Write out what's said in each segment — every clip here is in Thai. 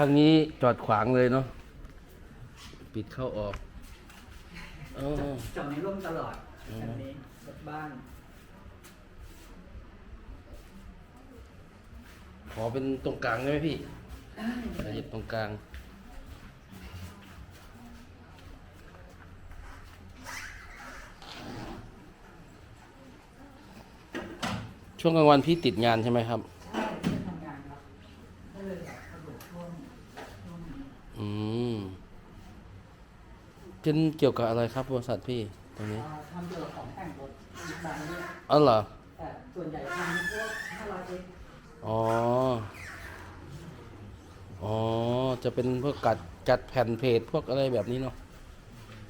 ข้างนี้จอดขวางเลยเนาะปิดเข้าออกอ๋อจอดในร่มตลอดอันนี้รถบ้าน ขอเป็นตรงกลางได้ไหมพี่ขยับตรงกลาง ช่วงกลางวันพี่ติดงานใช่ไหมครับ ใช่ที่ทำงานครับก็เลยแบบสะดวกช่วงช่วงนี้ อืมเป็นเกี่ยวกับอะไรครับบริษัทพี่ตรงนี้เอ่อทำเกี่ยวกับของแต่งรถบิ๊กไบค์เนี่ยอ๋อเหรอแต่ส่วนใหญ่ทำพวก500เอ็กอ๋อ อ๋อ จะเป็นพวกกัดจัดแผ่นเพจพวกอะไรแบบนี้เนาะ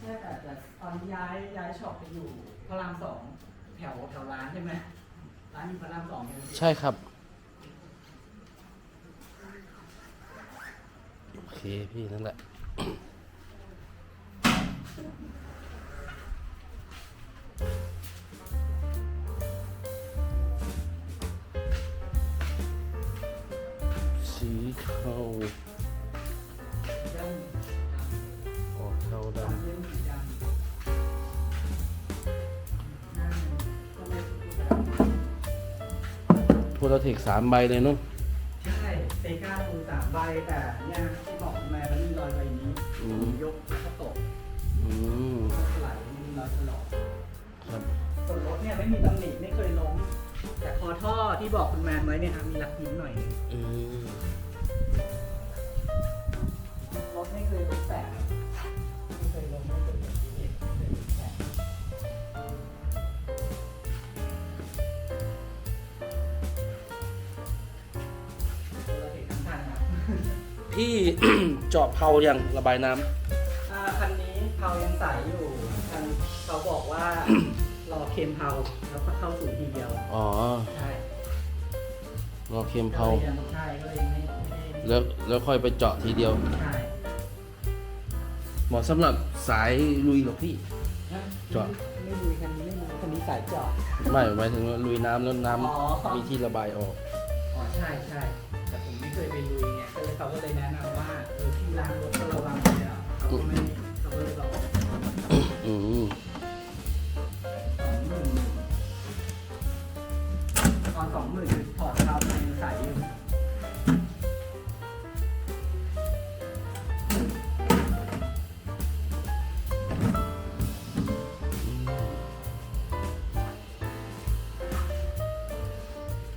ใช่แต่แต่ตอนย้ายย้ายช็อปไปอยู่พระรามสองแถวแถวร้านใช่ไหมร้านอยู่พระรามสองใช่ไหมใช่ครับ โอเคพี่นั่นแหละสีเทาออกเทาดำเรื่องสีดำหน้ามันก็ไม่ำโพลาเทคสามใบเลยเนาะ ช่เซก้าตูสามใบแต่เนี่ยที่บอกมาแล้วมีรอยใบนี้อืม ยกแล้วก็ตกอืมไหลมีรอยถลอกครับส่วนรถเนี่ยไม่มีตำหนิไม่เคยล้มแต่คอท่อที่บอกคุณแมนไว้เนี่ยครับมีหลักยิ้มหน่อยนึงอืมรถไม่เคยล้มแตก พี่ เจาะเผายังระบายน้อ่าคันนี้เผายังใสอยู่คันเขาบอกว่า รอเค็มเผาแล้วก็เข้าสู่ทีเดียวำอ๋อใช่รอเค็มเผา ก็ลยยังใช่ก็เลยไม่ไม่ได้แล้วแล้วค่อยไปเจาะทีเดียว ใช่เหมาะสำหรับสายลุยหรอกพี่ฮะจอด ไม่ลุยคันนี้ไม่ลุยคันนี้สายจอด ไม่หมายถึงว่าลุยน้ำแล้วน้อ๋อำมีที่ระบายออก อ๋อใช่ใช่แต่ผมไม่เคยไปลุยไงก็ เขาก็เลยแนะนำว่าเออที่ล้างรถก็ระวังเลยอะเขาก็ไม่เขาก็เลยบอกอืมสองหมื่นตอนสองหมื่นคือถอดเท้าไปยังใสอยู่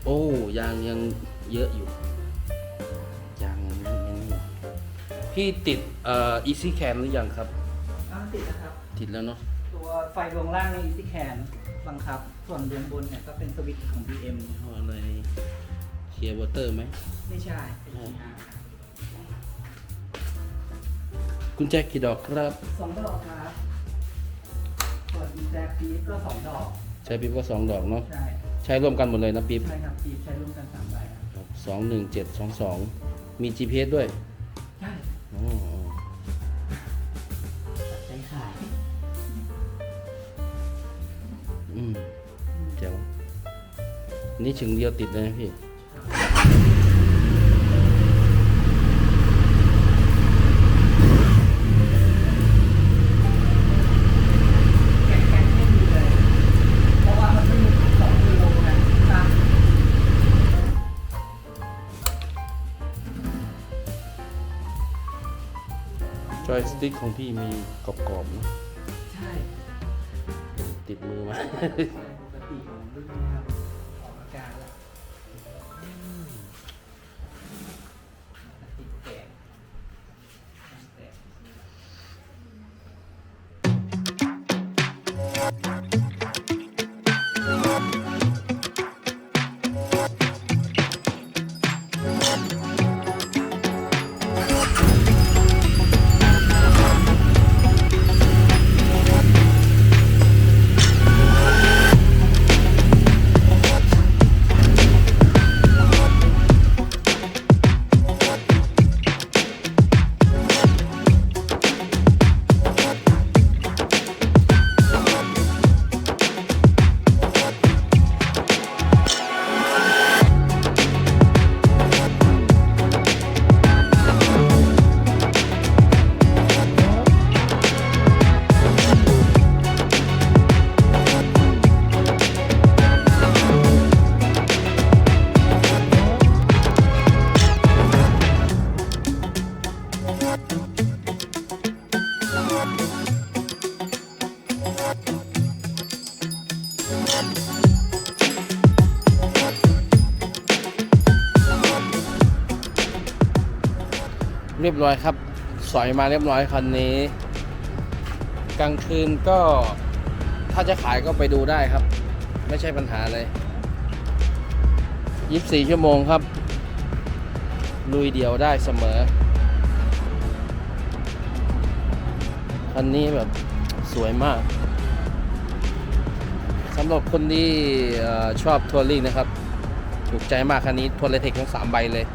โอ้ยางยังเยอะอยู่ พี่ติดเอ่อ easy cam หรือยังครับอ้าวติดนะครับ ติดแล้วเนาะตัวไฟดวงล่างใน Easy Can บังคับ ส่วนดวงบนเนี่ยก็เป็นสวิตช์ของ BM ยี่ห้ออะไรเคลียร์วอเตอร์ไหม ไม่ใช่ เป็น GR กุญแจกี่ดอกครับ สองดอกครับส่วนแจกปี๊บก็สองดอก ใช้ปิ๊บก็สองดอกเนาะ ใช่ ใช้ร่วมกันหมดเลยนะปิ๊บใช่ครับปี๊บใช้ร่วมกันสามใบครับสองหนึ่งเจ็ดสองสองมี GPS ด้วยใช่อ๋อ ใช้ขาย อืมเจ๋วนี่ถึงเดียวติดเลยนะพี่ อยสติ๊กของพี่มีกรอบๆเนาะใช่ติดมือมา ปกติของรุ่นนี้ครับออกอาการแล้วติดแตกแตก เรียบร้อยครับ สอยมาเรียบร้อยคันนี้ กลางคืนก็ถ้าจะขายก็ไปดูได้ครับ ไม่ใช่ปัญหาเลย24 ชั่วโมงครับ ลุยเดียวได้เสมอ คันนี้แบบสวยมากสำหรับคนที่ชอบทัวริงนะครับ ถูกใจมากคันนี้ทัวร์เลเทคทั้ง 3 ใบเลย